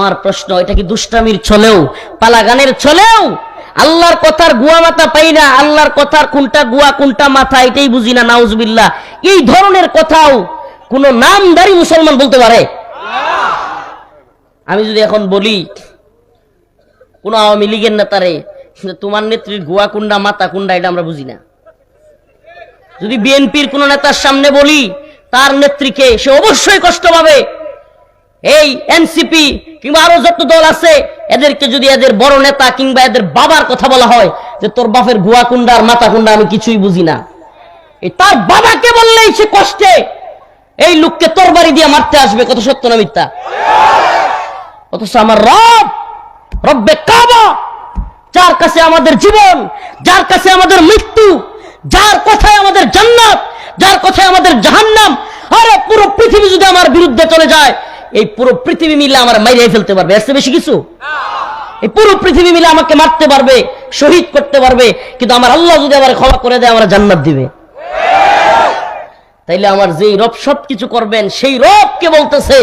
আমার প্রশ্ন, এটা কি দুষ্টামির ছলেও? পালাগানের ছলেও? আল্লাহর কথার গুয়া মাথা পাই না, আল্লাহর কথার কোনটা গুয়া, কোনটা মাথা, এটাই বুঝি না, নাউজবিল্লাহ। এই ধরনের কথাও কোন নামদারি মুসলমান বলতে পারে? আমি যদি এখন বলি, কোন আওয়ামী লীগের নেতারে যে তোমার নেত্রীর গুয়া কুন্ডা মাথা কুন্ডা এটা আমরা বুঝি না। যদি বিএনপির কোন নেতার সামনে বলি, তার নেত্রীকে সে অবশ্যই কষ্ট পাবে। এই এনসিপি কিংবা আরও যত দল আছে, এদেরকে যদি এদের বড় নেতা কিংবা এদের বাবার কথা বলা হয়, যে তোর বাপের গুয়া কুন্ডা আর মাথা কুন্ডা আমি কিছুই বুঝি না। তার বাবাকে বললেই সে কষ্টে এই লোককে তোর বাড়ি দিয়ে মারতে আসবে, কত সত্য না মিথ্যা? অথচ আমার রব, রব্বে কাবা, যার কাছে আমাদের জীবন, যার কাছে আমাদের মৃত্যু যার কথায় আমাদের জান্নাত যার কথায় আমাদের জাহান্নাম আরে পুরো পৃথিবী যদি আমার বিরুদ্ধে চলে যায় এই পুরো পৃথিবী মিলে আমার মাইরে ফেলতে পারবে। এর বেশি কিছু? এই পুরো পৃথিবী মিলে আমাকে মারতে পারবে, শহীদ করতে পারবে, কিন্তু আমার আল্লাহ যদি আমার ক্ষমা করে দেয়, আমার জান্নাত দিবে। তাইলে আমার যেই রব সব কিছু করবেন, সেই রবকে বলতেছে,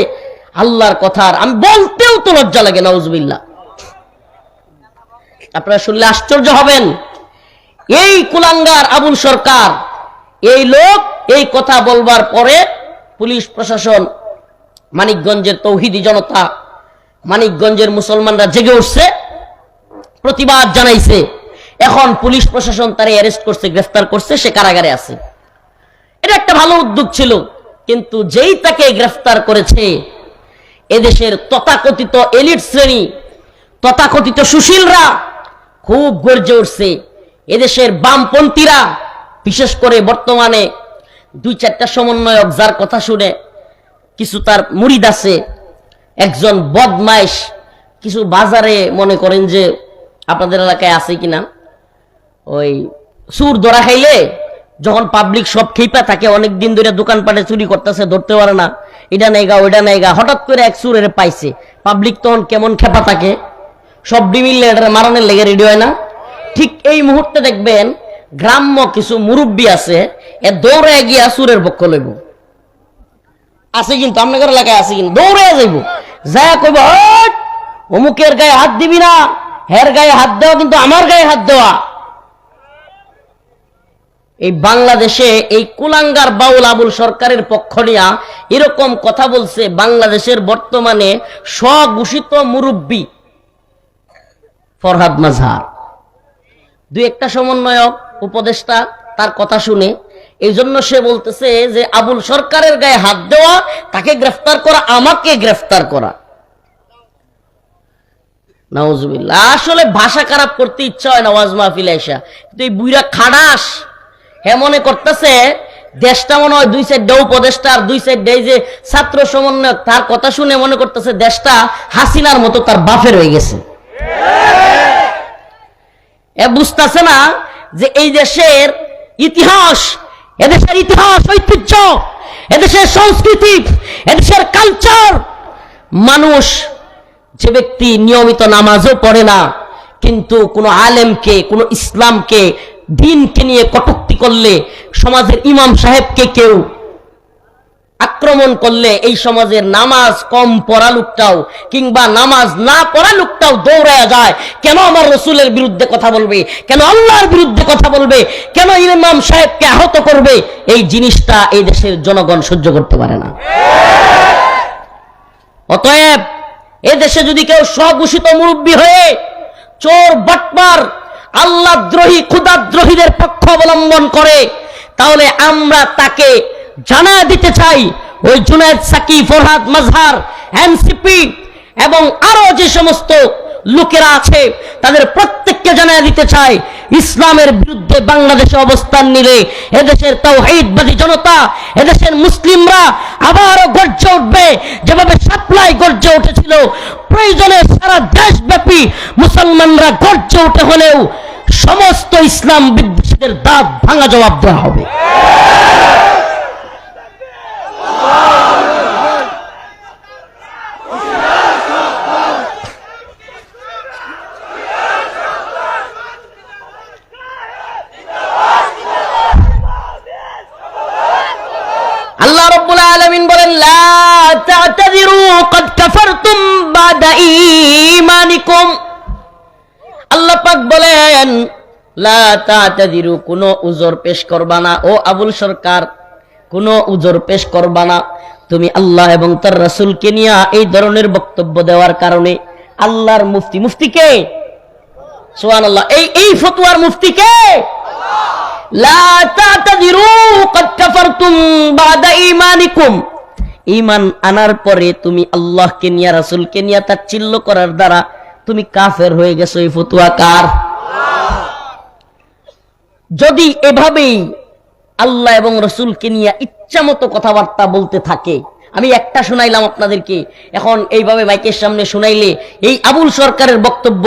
আল্লাহর কথার আমি বলতেও তো লজ্জা লাগে নওয়াজবিল্লাহ আপনারা শুনলে আশ্চর্য হবেন। এই কুলাঙ্গার আবুল সরকার, এই লোক এই কথা বলবার পরে পুলিশ প্রশাসন মানিকগঞ্জের তৌহিদি জনতা, মানিকগঞ্জের মুসলমানরা জেগে উঠছে, প্রতিবাদ জানাইছে। এখন পুলিশ প্রশাসন তারে অ্যারেস্ট করছে, গ্রেফতার করছে, সে কারাগারে আছে। এটা একটা ভালো উদ্যোগ ছিল, কিন্তু যেই তাকে গ্রেফতার করেছে, এদেশের তথাকথিত এলিট শ্রেণি, তথাকথিত সুশীলরা খুব গর্জে উঠছে। এদেশের বামপন্থীরা, বিশেষ করে বর্তমানে দুই চারটা সমন্বয়ক যার কথা শুনে কিছু তার মুরিদ আছে, একজন বদমাইশ কিছু বাজারে মনে করেন যে আপনাদের এলাকায় আছে কিনা। ওই সুর ধরা খাইলে যখন পাবলিক সব খেপা থাকে অনেক দিন ধরে দোকানপাটে চুরি করতেছে, ধরতে পারে না। এটা নেগা ওইটা নেগা হঠাৎ করে এক সুরের পাইছে। পাবলিক তখন কেমন খেপা থাকে। সব মিললে এটা মারানের লেগে রেডি হয় না। ঠিক এই মুহূর্তে দেখবেন গ্রাম্য কিছু মুরব্বী আছে, এ দৌড়ে গিয়া সুরের পক্ষ লইব। আছে কিন্তু আপনাদের এলাকায় আছে কিন্তু দৌড়ে যাইব যায় কইব, "হট! অমুকের গায়ে হাত দিবি না, হের গায়ে হাত দেওয়া কিন্তু আমার গায়ে হাত দেওয়া এই বাংলাদেশে এই কুলাঙ্গার বাউল আবুল সরকারের পক্ষ নিয়া এরকম কথা বলছে বাংলাদেশের বর্তমানে স্বঘোষিত মুরব্বী ফরহাদ মাজহার দুই একটা সমন্বয়ক, উপদেষ্টা, তার কথা শুনে এই জন্য সে বলতেছে যে আবুল সরকারের গায়ে হাত দেওয়া, তাকে গ্রেফতার করা, আমাকে গ্রেফতার করা। নাউজুবিল্লাহ, আসলে ভাষা খারাপ করতে ইচ্ছা হয় না ওয়াজ মাহফিলে এসা কিন্তু এই বুইরা খাডাস হে মনে করতেছে, দেশটা মনে হয় দুই সাইড উপদেষ্টা আর দুই সাইড এই যে ছাত্র সমন্বয়ক, তার কথা শুনে মনে করতেছে দেশটা হাসিনার মতো তার বাফের হয়ে গেছে। এ বুঝতেছে না যে এই দেশের ইতিহাস এদেশের ইতিহাস, ঐতিহ্য, এদেশের সংস্কৃতি, এদেশের কালচার মানুষ যে ব্যক্তি নিয়মিত নামাজও পড়ে না, কিন্তু কোনো আলেমকে, কোনো ইসলামকে, দিনকে নিয়ে কটুক্তি করলে সমাজের ইমাম সাহেবকে কেউ আক্রমণ করলে এই সমাজের নামাজ কম পড়া লোকটাও, কিংবা নামাজ না পড়া লোকটাও দৌড়ায় যায়। কেন আমার রসুলের বিরুদ্ধে কথা বলবে? কেন আল্লাহর বিরুদ্ধে কথা বলবে? কেন ইমাম সাহেবকে আহত করবে? এই জিনিসটা এই দেশের জনগণ সহ্য করতে পারে না। অতএব এ দেশে যদি কেউ স্বঘোষিত মুরব্বী হয়ে চোর বাটমার আল্লাহ দ্রোহী ক্ষুদাদ্রোহীদের পক্ষ অবলম্বন করে, তাহলে আমরা তাকে জানা দিতে চাই ওই জুনায়দ সাকি, ফরহাদ মাজহার, এনসিপি এবং আরও যে সমস্ত লোকেরা আছে, তাদের প্রত্যেককে জানিয়ে দিতে চাই, ইসলামের বিরুদ্ধে বাংলাদেশে অবস্থান নিলে এদেশের তাওহীদবাদী জনতা, এদেশের মুসলিমরা আবারও গর্জে উঠবে। যেভাবে সাপ্লাই গর্জে উঠেছিল, প্রয়োজনে সারা দেশব্যাপী মুসলমানরা গর্জে উঠে হলেও সমস্ত ইসলাম বিদ্বেষীদের দাঁত ভাঙা জবাব দেওয়া হবে। আল্লাহ পাক বলেন, লা পেশ করবা না। ও আবুল সরকার পেশ করবা না। তুমি আল্লাহ এবং তার রাসূলকে নিয়ে এই ধরনের বক্তব্য দেওয়ার কারণে আল্লাহর মুফতি মুফতি কে? সুবহানাল্লাহ, এই এই ফতোয়ার মুফতি কে? লা তাতাদিরু ক্বাদ কাফারতুম বাদা ঈমানিকুম। ঈমান আনার পরে তুমি আল্লাহকে নিয়ে, রাসূলকে নিয়ে তাচ্ছিল্য করার দ্বারা তুমি কাফের হয়ে গেছো। এই ফতুয়া কার? যদি এভাবেই আল্লাহ এবং রসুলকে নিয়ে ইচ্ছা মতো কথাবার্তা বলতে থাকে, আমি একটা শুনাইলাম আপনাদেরকে, এখন এইভাবে মাইকের সামনে শুনাইলে এই আবুল সরকারের বক্তব্য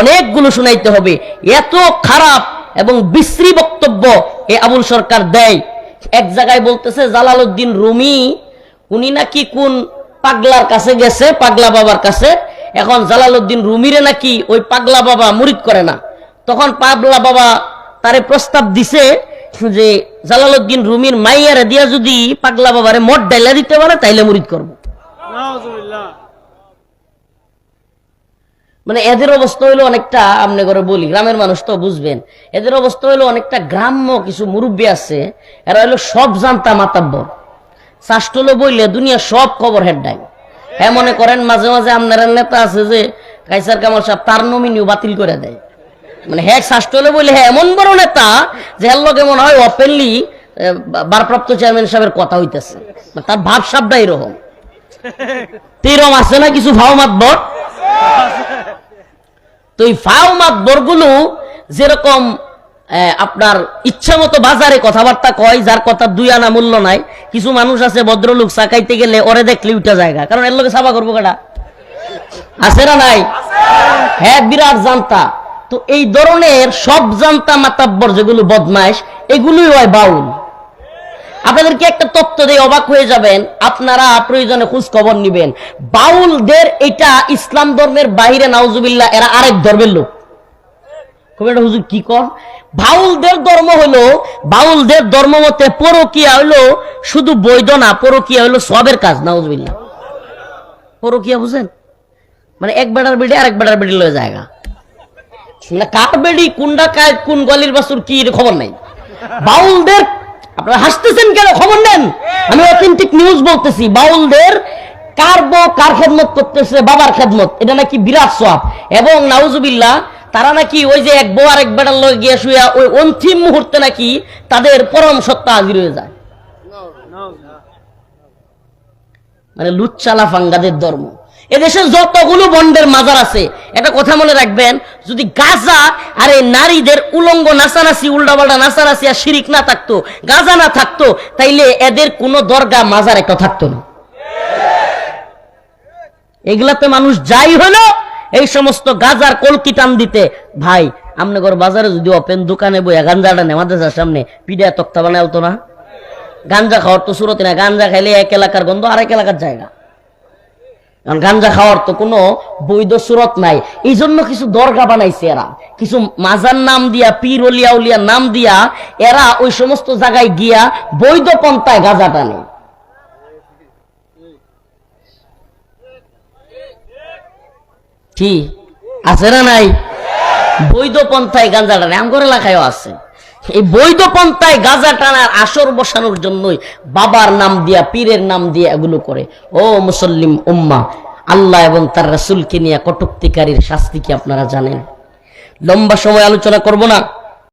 অনেকগুলো শুনাইতে হবে। এত খারাপ এবং বিশ্রী বক্তব্য এই আবুল সরকার দেয়। এক জায়গায় বলতেছে, জালালউদ্দিন রুমি উনি নাকি কোন পাগলার কাছে গেছে পাগলা বাবার কাছে? এখন জালালউদ্দিন রুমিরে নাকি ওই পাগলা বাবা মুরিদ করে না? তখন পাগলা বাবা তারে প্রস্তাব দিছে যে জালালউদ্দিন রুমির মাইয়ারে দিয়া যদি পাগলা বাবারে মদ ডাইলা দিতে পারে তাইলে মুরিদ করব। মানে এদের অবস্থা হইল অনেকটা আপনি করে বলি গ্রামের মানুষ তো বুঝবেন। এদের অবস্থা হইল অনেকটা গ্রাম্য কিছু মুরব্বী আছে এরা হইল সব জানতা মাতাব্বর। শাস্টলো বইলে দুনিয়া সব খবর হেডাই হ্যাঁ মনে করেন মাঝে মাঝে আপনার নেতা আছে যে কাইসার কামাল সাহেব তার নমিনিও বাতিল করে দেয়। মানে হ্যাঁ শাস্টলে বইলে হ্যাঁ এমন বড় নেতা যে এর লগে মনে হয় ওপেনলি ভারপ্রাপ্ত চেয়ারম্যান সাহেবের কথা হইতেছে। মানে তার ভাব সাবটা এরকম। তো এরকম আছে না কিছু ভাও মাতবর তো এই ফাও মাতবরগুলো যেরকম আহ, আপনার ইচ্ছা মতো বাজারে কথাবার্তা কয়, যার কথা দুই আনা মূল্য নাই। কিছু মানুষ আছে, ভদ্রলোক চাকাইতে গেলে ওরে দেখলে উঠা জায়গা। কারণ এর লোকে সাফা করব কেটা আছে না নাই? হ্যাঁ বিরাট জানতা। তো এই ধরনের সব জানতা মাতাব্বর যেগুলো বদমাইশ, এগুলোই হয় বাউল। আপনাদেরকে একটা তত্ত্ব দিয়ে অবাক হয়ে যাবেন, আপনারা প্রয়োজনে খোঁজ খবর নিবেন। বাউলদের এটা ইসলাম ধর্মের বাহিরে নাউজুবিল্লাহ, এরা আরেক ধর্মের লোক। একটা হুজুর কি কর বাউলদের ধর্ম হলো, বাউলদের ধর্ম মতে পরকিয়া হলো শুধু বৈধ না, পরকিয়া হলো সবের কাজ পরকিয়া বুঝেন? মানে এক বেড়ার বেড়ি আরেক বেড়ার বেড়ি লয়ে জায়গা। কার বেড়ি কোনটা কোন গলির বাসুর কি খবর নাই। বাউলদের, আপনারা হাসতেছেন কেন? খবর নেন। আমি অথেন্টিক নিউজ বলতেছি, বাউলদের কার কার খেদমত করতেছে, বাবার খেদমত, এটা নাকি বিরাট সব এবং নাউজুবিল্লাহ তারা নাকি ওই যে এক বউ আর এক বেড়ার লগে গিয়ে শুয়া ওই অন্তিম মুহূর্তে নাকি তাদের পরম সত্তা হাজির হয়ে যায়। মানে লুচ্চালা ফাঙ্গাদের ধর্ম। এদেশে যতগুলো বন্ডের মাজার আছে, একটা কথা মনে রাখবেন, যদি গাজা আর এই নারীদের উলঙ্গ নাচানাচি, উল্টাপাল্টা নাচানাচি আর শিরিক না থাকতো, গাজা না থাকতো, তাইলে এদের কোনো দরগা মাজার একটা থাকতো না। এগুলাতে মানুষ যাই হলো এই সমস্ত গাজার কলকি টান দিতে। ভাই, আমনগর বাজারে যদি ওপেন দোকানে বইয়া গাঞ্জাটা নেমাদের সামনে, পিডিয়া তক্তা বানায় তো না? গাঞ্জা খাওয়ার তো সুরতে না গাঞ্জা খাইলে এক এলাকার গন্ধ, আরেক এলাকার জায়গা। কারণ গাঞ্জা খাওয়ার তো কোনো বৈধ সুরত নাই। এই জন্য কিছু দরগা বানাইছে এরা। কিছু মাজার নাম দিয়া, পীর অলিয়া উলিয়ার নাম দিয়া, এরা ওই সমস্ত জায়গায় গিয়া বৈধ পন্থায় গাঁজা টানে। ঠিক আছে না নাই? বৈধ পন্থায় গাঁজা টানে আমগর এলাকায়ও আছে। এই বৈধ পন্থায় গাঁজা টানার আসর বসানোর জন্যই বাবার নাম দিয়া, পীরের নাম দিয়ে এগুলো করে। ও মুসল্লিম উম্মা, আল্লাহ এবং তার রাসুলকে নিয়ে কটুক্তিকারীর শাস্তি কি আপনারা জানেন? লম্বা সময় আলোচনা করব না?